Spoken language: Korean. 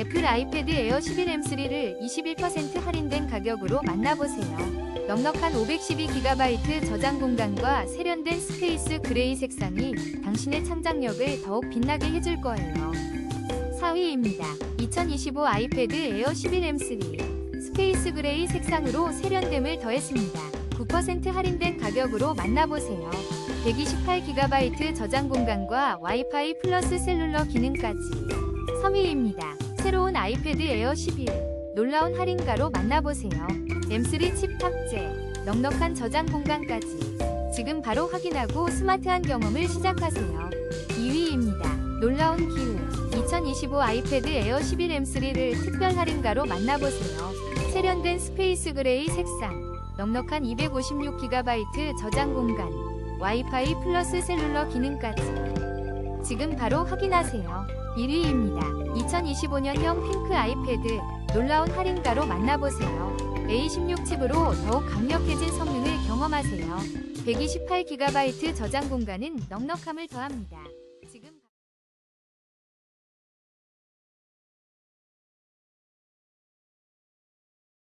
애플 아이패드 에어 11M3를 21% 할인된 가격으로 만나보세요. 넉넉한 512GB 저장 공간과 세련된 스페이스 그레이 색상이 당신의 창작력을 더욱 빛나게 해줄 거예요. 4위입니다. 2025 아이패드 에어 11M3 스페이스 그레이 색상으로 세련됨을 더했습니다. 9% 할인된 가격으로 만나보세요. 128GB 저장 공간과 와이파이 플러스 셀룰러 기능까지 3위입니다. 새로운 아이패드 에어 11 놀라운 할인가로 만나보세요. M3 칩 탑재 넉넉한 저장 공간까지 지금 바로 확인하고 스마트한 경험을 시작하세요. 2위입니다. 놀라운 기회 2025 아이패드 에어 11M3를 특별 할인가로 만나보세요. 세련된 스페이스 그레이 색상 넉넉한 256GB 저장 공간 와이파이 플러스 셀룰러 기능까지 지금 바로 확인하세요. 1위입니다. 2025년형 핑크 아이패드 놀라운 할인가로 만나보세요. A16 칩으로 더욱 강력해진 성능을 경험하세요. 128GB 저장 공간은 넉넉함을 더합니다.